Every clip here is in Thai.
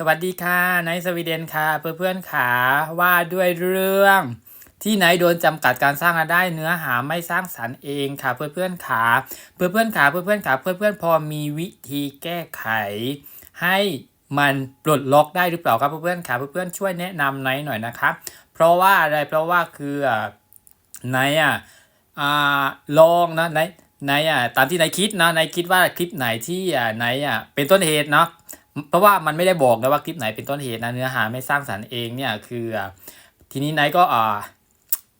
สวัสดีค่ะไนสวีเดนค่ะ เพื่อนเพื่อนขาว่าด้วยเรื่องที่ไหนโดนจำกัดการสร้างรายได้เนื้อหาไม่สร้างสรรค์เองค่ะ เพื่อนเพื่อนขาเพื่อนเพื่อนขาเพื่อนเพื่อนขาเพื่อนเพื่อนพอมีวิธีแก้ไข ให้มันปลดล็อกได้หรือเปล่าครับเพื่อนเพื่อนขาเพื่อนเพื่อนช่วยแนะนำไนหน่อยนะครับเพราะว่าอะไรเพราะว่าคือไนอะลองนะไนไนอะตามที่ไนคิดนะไนคิดว่าคลิปไหนที่อะไนอะเป็นต้นเหตุเนาะ เพราะว่ามันไม่ได้บอกนะว่าคลิปไหนเป็นต้นเหตุนะเนื้อหาไม่สร้างสรรค์เองเนี่ยคือ ทีนี้ไนก็อ่า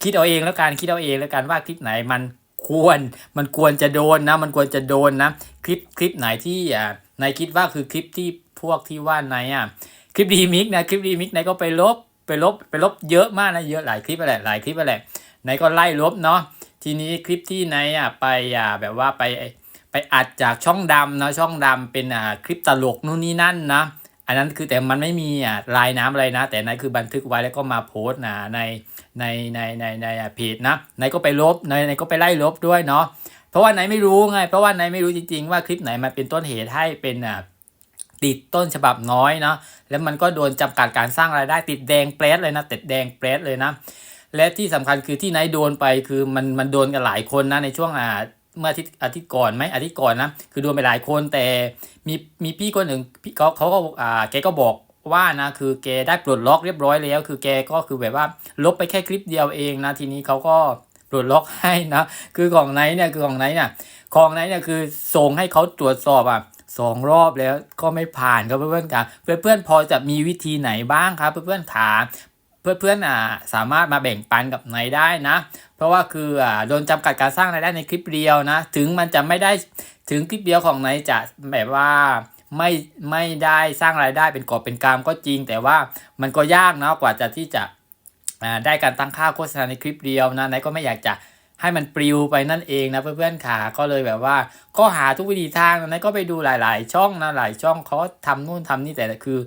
คิดเอาเองแล้วกันคิดเอาเองแล้วกันว่าคลิปไหนมันควรมันควรจะโดนนะ มันควรจะโดนนะ คลิปคลิปไหนที่อ่าไนคิดว่าคือคลิปที่พวกที่ว่าไนท์อะคลิปรีมิกนะคลิปรีมิกไนท์ก็ไปลบไปลบไปลบเยอะมากนะเยอะหลายคลิปอะไรหลายคลิปอะไรไนท์ก็ไล่ลบเนาะทีนี้คลิปที่ไนท์อะไปอ่าแบบว่าไป อัดจากช่องดำนะช่องดำเป็นอ่าคลิปตลกนู่นนี่นั่นนะอันนั้นคือแต่มันไม่มีอ่าลายน้ำอะไรนะ แต่นายคือบันทึกไว้แล้วก็มาโพสต์นะในในในในในอะเพจนะนายก็ไปลบนายนายก็ไปไล่ลบด้วยเนาะเพราะว่านายไม่รู้ไง เพราะว่านายไม่รู้จริงๆ ว่าคลิปไหนมันเป็นต้นเหตุให้เป็นอ่าติดต้นฉบับน้อยเนาะแล้วมันก็โดนจำกัดการสร้างรายได้ติดแดงเปรสเลยนะติดแดงเปรสเลยนะ และที่สำคัญคือที่นายโดนไปคือมันมันโดนกันหลายคนนะในช่วงอ่า เมื่ออาทิตย์อาทิตย์ก่อนไหมอาทิตย์ก่อนนะคือโดนไปหลายคนแต่มีมีพี่คนหนึ่งพี่เขาเขาก็อ่าแกก็บอกว่านะคือแกได้ปลดล็อกเรียบร้อยแล้ว คือแกก็คือแบบว่าลบไปแค่คลิปเดียวเองนะทีนี้เขาก็ปลดล็อกให้นะคือของไหนเนี่ยคือของไหนเนี่ยของไหนเนี่ยคือส่งให้เขาตรวจสอบอะสองรอบแล้วก็ไม่ผ่านครับเพื่อนๆครับเพื่อนๆพอจะมีวิธีไหนบ้างครับเพื่อนๆขา เพื่อนๆอ่าสามารถมาแบ่งปันกับไหนได้นะ เพราะว่าคืออ่าโดนจำกัดการสร้างรายได้ในคลิปเดียวนะ ถึงมันจะไม่ได้ถึงคลิปเดียวของนายจะแบบว่าไม่ไม่ได้สร้างรายได้เป็นกอบเป็นกำก็จริง แต่ว่ามันก็ยากนะกว่าจะที่จะได้การตั้งค่าโฆษณาในคลิปเดียวนะนายก็ไม่อยากจะให้มันปลิวไปนั่นเองนะเพื่อนๆขาก็เลยแบบว่าก็หาทุกวิธีทางนะนก็ไปดูหลาย ๆ ช่องนะหลายช่องเขาทำนู่นทำนี่แต่คือ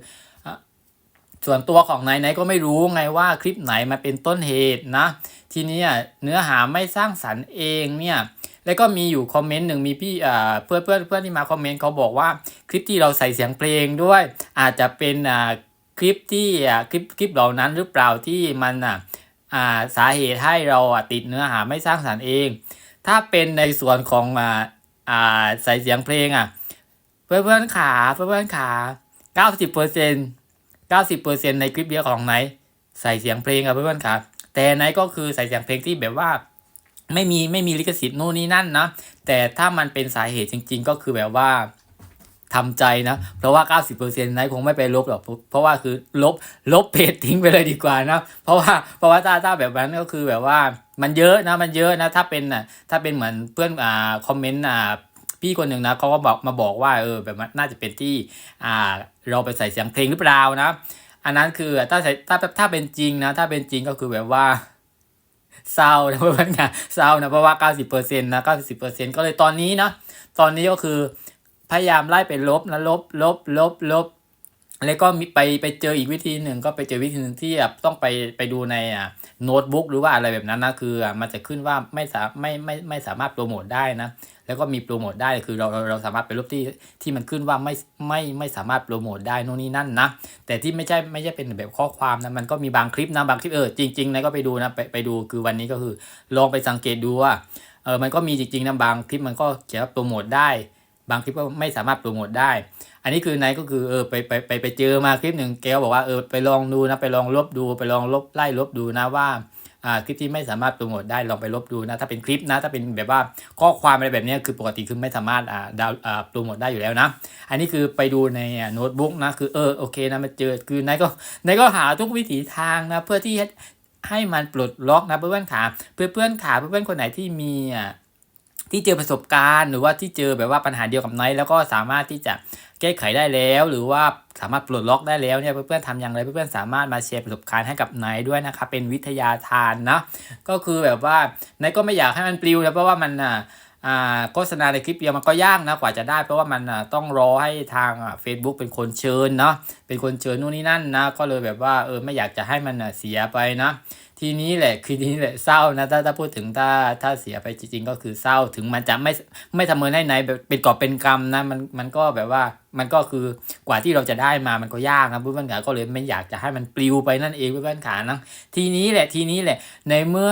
ส่วนตัวของนายนายก็ไม่รู้ไงว่าคลิปไหนมาเป็นต้นเหตุนะ ทีนี้เนื้อหาไม่สร้างสรรค์เองเนี่ยแล้วก็มีอยู่คอมเมนต์หนึ่งมีพี่อ่าเพื่อนเพื่อนเพื่อนที่มาคอมเมนต์เขาบอกว่าคลิปที่เราใส่เสียงเพลงด้วย อาจจะเป็นอ่าคลิปที่อ่าคลิปคลิปเหล่านั้นหรือเปล่าที่มันอะอ่าสาเหตุให้เราติดเนื้อหาไม่สร้างสรรค์เอง ถ้าเป็นในส่วนของอ่าอ่าใส่เสียงเพลงอะเพื่อนเพื่อนขาเพื่อนเพื่อนขาเก้าสิบเปอร์เก้าสิบเปอร์เซ็นในคลิปเดียวของไหนใส่เสียงเพลงอะเพื่อนๆครับ แต่ไหนก็คือใส่เสียงเพลงที่แบบว่าไม่มีไม่มีลิขสิทธิ์นู่นนี่นั่นนะ แต่ถ้ามันเป็นสาเหตุจริง ๆ ก็คือแบบว่าทำใจนะ เพราะว่า 90%นายคงไม่ไปลบหรอก เพราะว่าคือลบลบเพจทิ้งไปเลยดีกว่านะ เพราะว่าเพราะว่าถ้าถ้าแบบนั้นก็คือแบบว่ามันเยอะนะมันเยอะนะ ถ้าเป็นอะถ้าเป็นเหมือนเพื่อนอ่าคอมเมนต์อ่าพี่คนหนึ่งนะเขาก็บอกมาบอกว่าเออแบบนน่าจะเป็นที่อ่า เราไปใส่เสียงเพลงหรือเปล่านะ อันนั้นคือถ้าใส่ถ้าถ้าเป็นจริงนะ ถ้าเป็นจริงก็คือแบบว่าเศร้านะเพื่อนๆค่ะเศร้านะเพราะว่า 90%นะ90%ก็เลยตอนนี้เนาะตอนนี้ก็คือพยายามไล่ไปลบนะลบลบลบลบ แล้วก็มีไปไปเจออีกวิธีหนึ่งก็ไปเจอวิธีหนึ่งที่ต้องไปไปดูในอะโน้ตบุ๊กหรือว่าอะไรแบบนั้นนะคืออะมันจะขึ้นว่าไม่สาไม่ไม่ไม่สามารถโปรโมทได้นะแล้วก็มีโปรโมทได้คือเราเราเราสามารถไปลบที่ที่มันขึ้นว่าไม่ไม่ไม่สามารถโปรโมทได้นู่นนี่นั่นนะแต่ที่ไม่ใช่ไม่ใช่เป็นแบบข้อความนะมันก็มีบางคลิปนะบางคลิปเออจริงๆนะก็ไปดูนะไปไปดูคือวันนี้ก็คือลองไปสังเกตดูว่าเออมันก็มีจริงๆนะบางคลิปมันก็เขียนว่าโปรโมทได้ บางคลิปก็ไม่สามารถโปรโมทได้ อันนี้คือนายก็คือเออไปไปไปไปเจอมาคลิปหนึ่งแกก็บอกว่าเออไปลองดูนะไปลองลบดูไปลองลบไล่ลบดูนะว่าอ่าคลิปที่ไม่สามารถโปรโมทได้ลองไปลบดูนะถ้าเป็นคลิปนะถ้าเป็นแบบว่าข้อความอะไรแบบนี้คือปกติคือไม่สามารถอ่าดาวอ่าโปรโมทได้อยู่แล้วนะ อันนี้คือไปดูในโน้ตบุ๊กนะคือเออโอเคนะมาเจอคือนายก็นายก็หาทุกวิถีทางนะเพื่อที่ให้มันปลดล็อกนะเพื่อนๆขาเพื่อนๆขาเพื่อนเพื่อนๆคนไหนที่มีอะ ที่เจอประสบการณ์ หรือว่าที่เจอแบบว่าปัญหาเดียวกับไนท์แล้วก็สามารถที่จะแก้ไขได้แล้ว หรือว่าสามารถปลดล็อกได้แล้วเนี่ยเพื่อนๆทำอย่างไรเพื่อนๆสามารถมาแชร์ประสบการณ์ให้กับไนท์ด้วยนะครับเป็นวิทยาทานนะก็คือแบบว่าไนท์ก็ไม่อยากให้มันปลิวนะเพราะว่ามันอะอ่าโฆษณาในคลิปเดียวมันก็ยากนะกว่าจะได้ เพราะว่ามันอะต้องรอให้ทางอะ Facebook เป็นคนเชิญเนาะเป็นคนเชิญนู่นนี่นั่นนะก็เลยแบบว่าเออไม่อยากจะให้มันเสียไปนะ ทีนี้แหละคือทีนี้แหละเศร้านะถ้าถ้าพูดถึงถ้าถ้าเสียไปจริงๆก็คือเศร้าถึงมันจะไม่ไม่ทำเมินให้ไหนแบบเป็นกอบเป็นกรรมนะมันมันก็แบบว่ามันก็คือกว่าที่เราจะได้มามันก็ยากนะเพื่อนๆขาก็เลยไม่อยากจะให้มันปลิวไปนั่นเองเพื่อนๆขานะทีนี้แหละทีนี้แหละในเมื่อ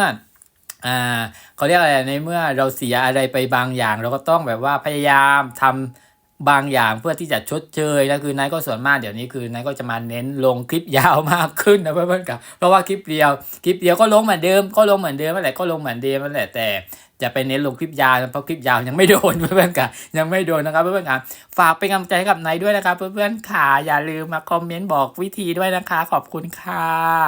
อ่าเขาเรียกอะไรในเมื่อเราเสียอะไรไปบางอย่าง เราก็ต้องแบบว่าพยายามทำ บางอย่างเพื่อที่จะชดเชยนะคือนายก็ส่วนมากเดี๋ยวนี้คือนายก็จะมาเน้นลงคลิปยาวมากขึ้นนะเพื่อนๆครับเพราะว่าคลิปเดียวคลิปเดียวก็ลงเหมือนเดิมก็ลงเหมือนเดิมนั่นแหละก็ลงเหมือนเดิมนั่นแหละแต่จะไปเน้นลงคลิปยาวเพราะคลิปยาวยังไม่โดนเพื่อนๆค่ะยังไม่โดนนะครับเพื่อนๆค่ะฝากเป็นกำลังใจให้กับนายด้วยนะครับเพื่อนๆค่ะอย่าลืมมาคอมเมนต์บอกวิธีด้วยนะคะ ขอบคุณค่ะ